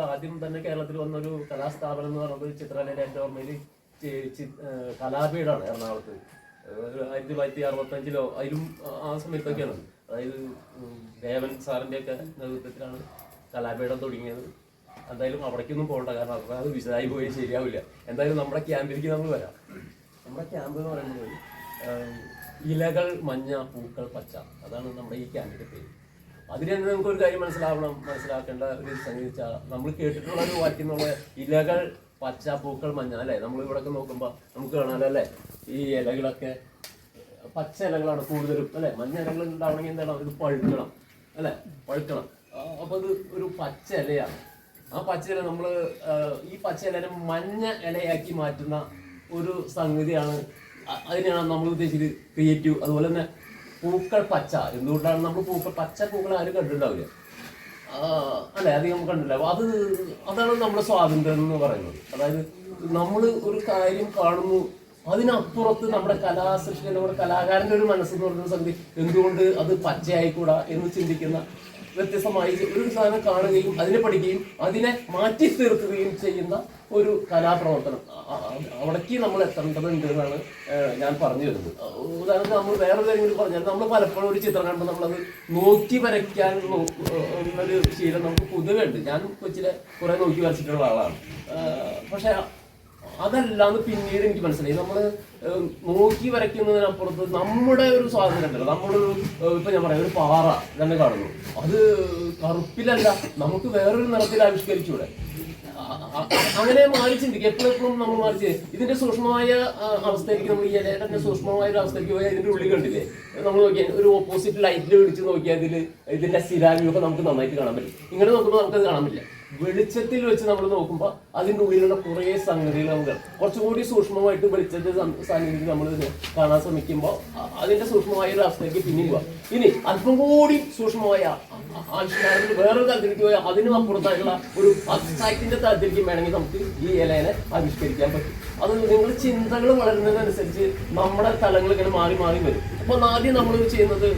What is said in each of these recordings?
ആദ്യം തന്നെ കേരളത്തിൽ വന്നൊരു കലാസ്ഥാപനം എന്ന് പറയുന്നത് ചിത്രകലയുടെ എന്റെ ഓർമ്മയിൽ കലാപീഠാണ് എറണാകുളത്ത്. ആയിരത്തി തൊള്ളായിരത്തി അറുപത്തഞ്ചിലോ അതിലും ആ- സമയത്തൊക്കെയാണ്. അതായത് ദേവൻ സാറിന്റെ ഒക്കെ നേതൃത്വത്തിലാണ് കലാപീഠം തുടങ്ങിയത്. എന്തായാലും അവിടേക്കൊന്നും പോകണ്ട കാരണം അത് വിശദമായി പോയി ശരിയാവില്ല. എന്തായാലും നമ്മുടെ ക്യാമ്പിലേക്ക് നമ്മൾ വരാം. നമ്മുടെ ക്യാമ്പ് എന്ന് പറയുന്നത് ഇലകൾ മഞ്ഞ പൂക്കൾ പച്ച. അതാണ് നമ്മുടെ ഈ ക്യാമ്പിന്റെ പേര്. അതിൽ തന്നെ നമുക്ക് ഒരു കാര്യം മനസ്സിലാവണം മനസ്സിലാക്കേണ്ട ഒരു സംഗീത നമ്മൾ കേട്ടിട്ടുള്ള ഒരു വാക്യം എന്നുള്ള ഇലകൾ പച്ച പൂക്കൾ മഞ്ഞ അല്ലേ? നമ്മൾ ഇവിടെ നോക്കുമ്പോൾ നമുക്ക് കാണാനല്ലേ ഈ ഇലകളൊക്കെ പച്ച ഇലകളാണ് കൂടുതലും അല്ലെ? മഞ്ഞ ഇലകൾ ഉണ്ടാവണമെങ്കിൽ എന്താണ്? ഇത് പഴുക്കണം അല്ലെ? പഴുക്കണം. അപ്പോൾ അപ്പൊ അത് ഒരു പച്ച ഇലയാണ്. ആ പച്ച ഇല നമ്മൾ ഈ പച്ച ഇലനെ മഞ്ഞ ഇലയാക്കി മാറ്റുന്ന ഒരു സംഗതിയാണ് അതിനെയാണ് നമ്മൾ ഉദ്ദേശിച്ചത് ക്രിയേറ്റീവ് അതുപോലെ തന്നെ പൂക്കൾ പച്ച. എന്തുകൊണ്ടാണ് നമ്മൾ പൂക്കൾ പച്ച പൂക്കൾ ആരും കണ്ടിട്ടുണ്ടാവില്ല? അല്ലെ? അധികം അപ്പൊ അത് അതാണ് നമ്മുടെ സ്വാതന്ത്ര്യം എന്ന് പറയുന്നത്. അതായത് നമ്മൾ ഒരു കാര്യം കാണുന്നു അതിനപ്പുറത്ത് നമ്മുടെ കലാസൃഷ്ടി നമ്മുടെ കലാകാരന്റെ ഒരു മനസ്സെന്ന് പറയുന്ന സംഗതി എന്തുകൊണ്ട് അത് പച്ചയായിക്കൂടാ എന്ന് ചിന്തിക്കുന്ന വ്യത്യസ്തമായി ഒരു സാധനം കാണുകയും അതിനെ പഠിക്കുകയും അതിനെ മാറ്റി തീർക്കുകയും ചെയ്യുന്ന ഒരു കലാപ്രവർത്തനം. അവിടേക്ക് നമ്മൾ എത്തേണ്ടതുണ്ട് എന്നാണ് ഞാൻ പറഞ്ഞു വരുന്നത്. ഉദാഹരണത്തിന് നമ്മൾ വേറെ കാര്യങ്ങൾ പറഞ്ഞാൽ നമ്മൾ പലപ്പോഴും ഒരു ചിത്രം കണ്ടു നമ്മളത് നോക്കി വരയ്ക്കാൻ എന്നൊരു ശീലം നമുക്ക് പൊതുവേ ഉണ്ട്. ഞാൻ കൊച്ചിലെ കുറെ നോക്കി വരച്ചിട്ടുള്ള ആളാണ്. പക്ഷെ അതല്ലാന്ന് പിന്നീട് എനിക്ക് മനസ്സിലായി. നമ്മൾ നോക്കി വരയ്ക്കുന്നതിനപ്പുറത്ത് നമ്മുടെ ഒരു സ്വാതന്ത്ര്യം ഉണ്ടല്ലോ. നമ്മുടെ ഒരു ഇപ്പൊ ഞാൻ പറയാം ഒരു പാറ തന്നെ കാണുന്നു. അത് കറുപ്പിലല്ല നമുക്ക് വേറൊരു നിറത്തിൽ ആവിഷ്കരിച്ചൂടെ? അങ്ങനെ മാറി ചിന്തിക്കുക എപ്പോഴും എപ്പോഴും നമ്മൾ മാറി ഇതിന്റെ സൂക്ഷ്മമായ അവസ്ഥയിലേക്ക് നമ്മൾ ഈ ഇലയുടെ സൂക്ഷ്മമായ ഒരു അവസ്ഥയിലേക്ക് പോയാൽ ഇതിന്റെ ഉള്ളിൽ കണ്ടില്ലേ? നമ്മൾ നോക്കിയാൽ ഒരു ഓപ്പോസിറ്റ് ലൈറ്റിൽ പിടിച്ച് നോക്കിയാൽ ഇതിൽ ഇതിന്റെ സ്ഥിരാഗ്രഹം നമുക്ക് നന്നായിട്ട് കാണാൻ പറ്റും. ഇങ്ങനെ നോക്കുമ്പോൾ നമുക്കത് കാണാൻ പറ്റില്ല. വെളിച്ചത്തിൽ വെച്ച് നമ്മൾ നോക്കുമ്പോൾ അതിന്റെ ഉള്ളിലുള്ള കുറേ സംഗതികൾ നമുക്ക് കുറച്ചും കുറച്ചുകൂടി സൂക്ഷ്മമായിട്ട് വെളിച്ചത്തെ സാന്നിധ്യം നമ്മൾ കാണാൻ ശ്രമിക്കുമ്പോൾ അതിന്റെ സൂക്ഷ്മമായ ഒരു അവസ്ഥയ്ക്ക് പിന്നെയും പോവാം. ഇനി അല്പം കൂടി സൂക്ഷ്മമായ ആവിഷ്കാരത്തിൽ വേറൊരു തലത്തിലേക്ക് പോയാൽ അതിനും അപ്പുറത്തായിട്ടുള്ള ഒരു അബ്സ്ട്രാക്റ്റിന്റെ തലത്തിലേക്ക് വേണമെങ്കിൽ നമുക്ക് ഈ ഇലേനെ ആവിഷ്കരിക്കാൻ പറ്റും. അത് നിങ്ങൾ ചിന്തകൾ വളരുന്നതിനനുസരിച്ച് നമ്മുടെ തലങ്ങൾ ഇങ്ങനെ മാറി മാറി വരും. അപ്പൊ ആദ്യം നമ്മൾ ചെയ്യുന്നത്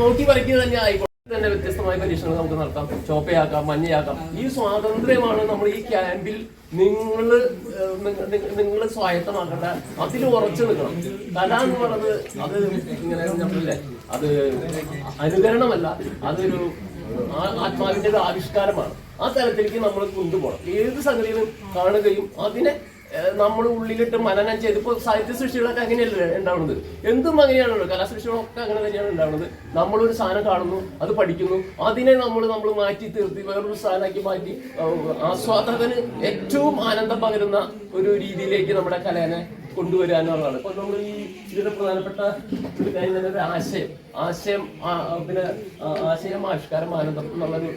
നോക്കി വരയ്ക്കുക തന്നെ ആയിക്കോട്ടെ തന്നെ വ്യത്യസ്തമായ പരീക്ഷണങ്ങൾ നമുക്ക് നടത്താം. ചോപ്പയാക്കാം മഞ്ഞയാക്കാം. ഈ സ്വാതന്ത്ര്യമാണ് നമ്മൾ ഈ ക്യാമ്പിൽ നിങ്ങൾ നിങ്ങൾ സ്വായത്തമാക്കേണ്ട അതിൽ ഉറച്ചു നിൽക്കണം. കല എന്ന് പറഞ്ഞത് അത് ഇങ്ങനെ നമ്മളില്ലേ അത് അനുകരണമല്ല അതൊരു ആ- ആത്മാവിന്റെ ഒരു ആവിഷ്കാരമാണ്. ആ തലത്തിലേക്ക് നമ്മൾ കൊണ്ടുപോകണം ഏത് സംഗതിയിലും കാണുകയും അതിനെ നമ്മൾ ഉള്ളിലിട്ട് മനനം ചെയ്ത് ഇപ്പോൾ സാഹിത്യ സൃഷ്ടികളൊക്കെ അങ്ങനെയല്ലേ ഉണ്ടാവുന്നത് എന്തും അങ്ങനെയാണല്ലോ. കലാസൃഷ്ടികളൊക്കെ അങ്ങനെ തന്നെയാണ് ഉണ്ടാവുന്നത് നമ്മളൊരു സാധനം കാണുന്നു അത് പഠിക്കുന്നു. അതിനെ നമ്മൾ നമ്മൾ മാറ്റി തീർത്തി വേറൊരു സാധനമാക്കി മാറ്റി ആസ്വാദകന് ഏറ്റവും ആനന്ദം പകരുന്ന ഒരു രീതിയിലേക്ക് നമ്മുടെ കലേനെ കൊണ്ടുവരാനുള്ളതാണ് ഇപ്പൊ നമ്മൾ ഈ ഇതിന്റെ പ്രധാനപ്പെട്ട ഒരു കാര്യം തന്നെ ഒരു ആശയം. ആശയം പിന്നെ ആശയം ആവിഷ്കാരം ആനന്ദം എന്നുള്ളൊരു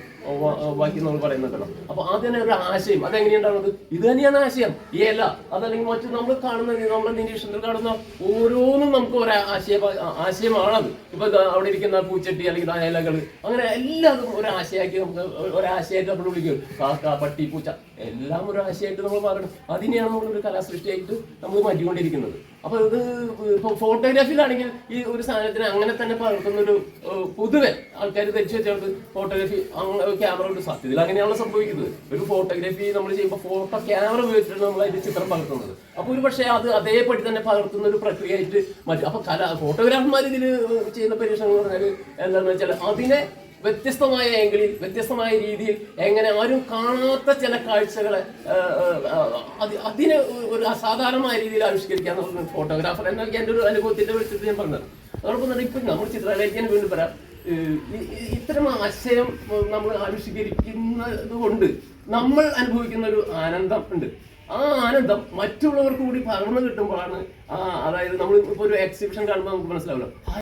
വാക്യം നമ്മൾ പറയുന്നുണ്ടല്ലോ. അപ്പൊ അതിനെ ഒരു ആശയം. അതെങ്ങനെയുണ്ടാവുന്നത് ഇത് തന്നെയാണ് ആശയം. ഈ അല്ല അതല്ലെങ്കിൽ മറ്റു നമ്മൾ കാണുന്ന നമ്മുടെ നിരീക്ഷണത്തിൽ കാണുന്ന ഓരോന്നും നമുക്ക് ഒരു ആശയ ആശയമാണത്. ഇപ്പൊ അവിടെ ഇരിക്കുന്ന പൂച്ചട്ടി അല്ലെങ്കിൽ ഇലകൾ അങ്ങനെ എല്ലാതും ഒരു ആശയമാക്കി നമുക്ക് ഒരു നമ്മൾ വിളിക്കും. കാക്ക പട്ടി പൂച്ച എല്ലാം ഒരു ആശയമായിട്ട് നമ്മൾ പറയണം അതിനെയാണ് നമ്മൾ ഒരു കലാസൃഷ്ടിയായിട്ട് നമ്മൾ മാറ്റിക്കൊണ്ടിരിക്കുന്നത്. അപ്പൊ ഇത് ഇപ്പൊ ഫോട്ടോഗ്രാഫിയിലാണെങ്കിൽ ഈ ഒരു സാധനത്തിന് അങ്ങനെ തന്നെ പകർത്തുന്ന ഒരു പൊതുവെ ആൾക്കാർ ധരിച്ചു വെച്ചത് ഫോട്ടോഗ്രാഫി ക്യാമറ കൊണ്ട് സാധ്യതയിൽ അങ്ങനെയാണല്ലോ സംഭവിക്കുന്നത്. ഒരു ഫോട്ടോഗ്രാഫി നമ്മൾ ചെയ്യുമ്പോൾ ഫോട്ടോ ക്യാമറ ഉപയോഗിച്ചിട്ടാണ് നമ്മൾ അതിന്റെ ചിത്രം പകർത്തുന്നത്. അപ്പൊ ഒരു പക്ഷേ അത് അതേപടി തന്നെ പകർത്തുന്ന ഒരു പ്രക്രിയ ആയിട്ട് മറ്റു. അപ്പൊ കല ഫോട്ടോഗ്രാഫർമാർ ഇതിൽ ചെയ്യുന്ന പരീക്ഷണം എന്ന് പറഞ്ഞാൽ എന്താണെന്ന് വെച്ചാൽ അതിനെ വ്യത്യസ്തമായ ആംഗിളിൽ വ്യത്യസ്തമായ രീതിയിൽ എങ്ങനെ ആരും കാണാത്ത ചില കാഴ്ചകളെ അതിന് ഒരു അസാധാരണമായ രീതിയിൽ ആവിഷ്കരിക്കാൻ ഫോട്ടോഗ്രാഫർ എന്നൊക്കെ എന്റെ ഒരു അനുഭവത്തിന്റെ വെളിച്ചത്തിൽ ഞാൻ പറഞ്ഞത്. അതോടൊപ്പം തന്നെ ഇപ്പം നമ്മൾ ചിത്രകലയ്ക്ക് വീണ്ടും പറയാം ഇത്തരം ആശയം നമ്മൾ ആവിഷ്കരിക്കുന്നത് കൊണ്ട് നമ്മൾ അനുഭവിക്കുന്ന ഒരു ആനന്ദം ഉണ്ട്. ആ ആനന്ദം മറ്റുള്ളവർക്ക് കൂടി പകർന്നു കിട്ടുമ്പോഴാണ് ആ അതായത് നമ്മൾ ഇപ്പോൾ ഒരു എക്സിബിഷൻ കാണുമ്പോൾ നമുക്ക് മനസ്സിലാവില്ല